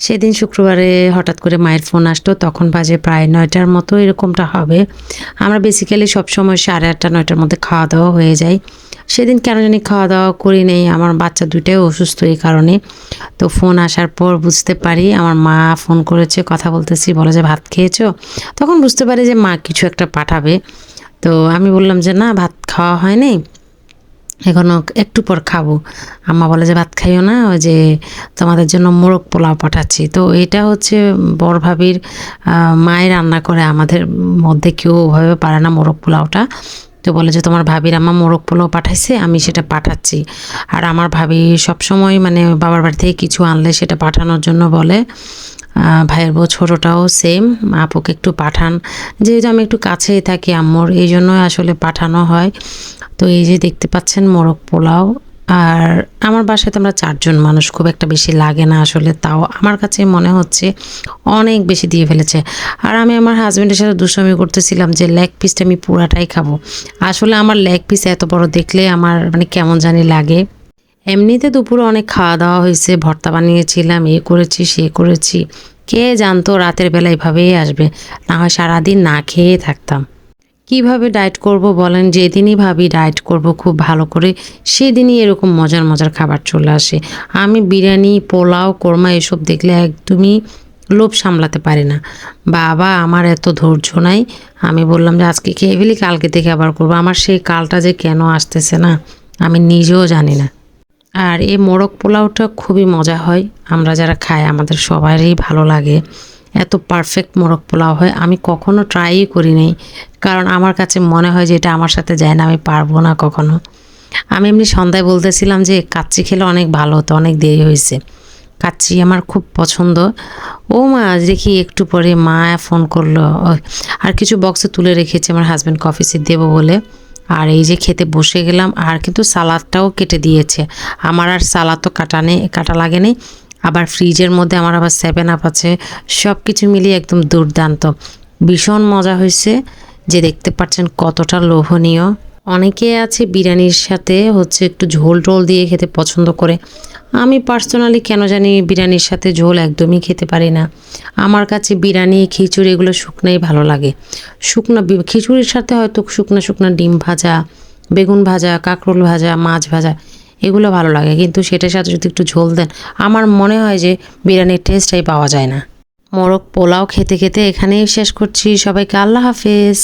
সেদিন শুক্রবারে হঠাৎ করে মায়ের ফোন আসতো, তখন বাজে প্রায় নয়টার মতো এরকমটা হবে। আমরা বেসিক্যালি সবসময় সাড়ে আটটা, নয়টার মধ্যে খাওয়া দাওয়া হয়ে যায়। সেদিন কেন জানি খাওয়া দাওয়া করি নেই, আমার বাচ্চা দুইটাই অসুস্থ এই কারণে। তো ফোন আসার পর বুঝতে পারি, আমার মা ফোন করেছে, কথা বলতেছি, বলে যে, ভাত খেয়েছো? তখন বুঝতে পারি যে, মা কিছু একটা পাঠাবে। তো আমি বললাম যে, না, ভাত খাওয়া হয়নি। এখনও একটু পর খাব। আম্মা বলে যে, ভাত খাইও না, ওই যে তোমাদের জন্য মোরগ পোলাও পাঠাচ্ছি। তো এটা হচ্ছে বড় ভাবির মায়ের রান্না করে। আমাদের মধ্যে কেউ ওভাবে পারে না মোরগ পোলাওটা। তো বলে যে, তোমার ভাবির আম্মা মোরগ পোলাও পাঠাইছে, আমি সেটা পাঠাচ্ছি। আর আমার ভাবি সবসময় মানে বাবার বাড়ি থেকে কিছু আনলে সেটা পাঠানোর জন্য বলে ভাইয়ের বউ ছোটোটাও সেম আপুকে একটু পাঠান। যেহেতু আমি একটু কাছেই থাকি আম্মুর, এই জন্যই আসলে পাঠানো হয়। তো এই যে দেখতে পাচ্ছেন মোরগ পোলাও। আর আমার বাসায় তো আমরা চারজন মানুষ, খুব একটা বেশি লাগে না আসলে, তাও আমার কাছে মনে হচ্ছে অনেক বেশি দিয়ে ফেলেছে। আর আমি আমার হাজব্যান্ডের সাথে দুষ্টামি করতেছিলাম যে লেগ পিসটা আমি পুরাটাই খাব। আসলে আমার লেগ পিস এত বড় দেখলে আমার মানে কেমন জানি লাগে। এমনিতে দুপুরে অনেক খাওয়া দাওয়া হয়েছে, ভর্তা বানিয়েছিলাম, এ করেছি, সে করেছি। কে জানতো রাতের বেলা এভাবেই আসবে, না হয় সারাদিন না খেয়ে থাকতাম। কীভাবে ডায়েট করব বলেন? যেদিনই ভাবি ডায়েট করব খুব ভালো করে, সেদিনই এরকম মজার মজার খাবার চলে আসে। আমি বিরিয়ানি, পোলাও, কোরমা এসব দেখলে একদমই লোভ সামলাতে পারি না। বাবা, আমার এত ধৈর্য নাই। আমি বললাম যে, আজকে খেয়ে ফেলি, কালকে থেকে আবার করব। আমার সেই কালটা যে কেন আসতেছে না, আমি নিজেও জানি না। আর এই মোরগ পোলাওটা খুবই মজা হয়। আমরা যারা খাই, আমাদের সবারই ভালো লাগে। এত পারফেক্ট মোরগ পোলাও হয়, আমি কখনো ট্রাইই করি নাই। কারণ আমার কাছে মনে হয় যে এটা আমার সাথে যায় না, আমি পারব না কখনো। আমি এমনি সন্ধ্যায় বলতেছিলাম যে কাচ্চি খেলে অনেক ভালো হতো, অনেক দেরি হয়েছে। কাচ্চি আমার খুব পছন্দ। ও মা, দেখি একটু পরে মা ফোন করল। আর কিছু বক্সে তুলে রেখেছে আমার হাজব্যান্ড অফিসে দেবো বলে। আর এই যে খেতে বসে গেলাম, আর কিন্তু সালাদটাও কেটে দিয়েছে। আমার আর সালাদ তো কাটা নেই, কাটা লাগেনি আবার ফ্রিজের মধ্যে আমার আবার সেভেন আপ আছে। সব কিছু মিলিয়ে একদম দুর্দান্ত। ভীষণ মজা হয়েছে যে দেখতে পাচ্ছেন কতটা লোভনীয়। অনেকে আছে বিরিয়ানির সাথে হচ্ছে একটু ঝোল টোল দিয়ে খেতে পছন্দ করে। আমি পার্সোনালি কেন জানি বিরিয়ানির সাথে ঝোল একদমই খেতে পারি না। আমার কাছে বিরিয়ানি, খিচুড়ি এগুলো শুকনাই ভালো লাগে। শুকনো খিচুড়ির সাথে হয়তো শুকনো শুকনো ডিম ভাজা, বেগুন ভাজা, কাঁকরোল ভাজা, মাছ ভাজা এগুলো ভালো লাগে। কিন্তু সেটার সাথে যদি একটু ঝোল দেন, আমার মনে হয় যে বিরিয়ানির টেস্টটাই পাওয়া যায় না। মোরগ পোলাও খেতে খেতে এখানেই শেষ করছি। সবাইকে আল্লাহ হাফেজ।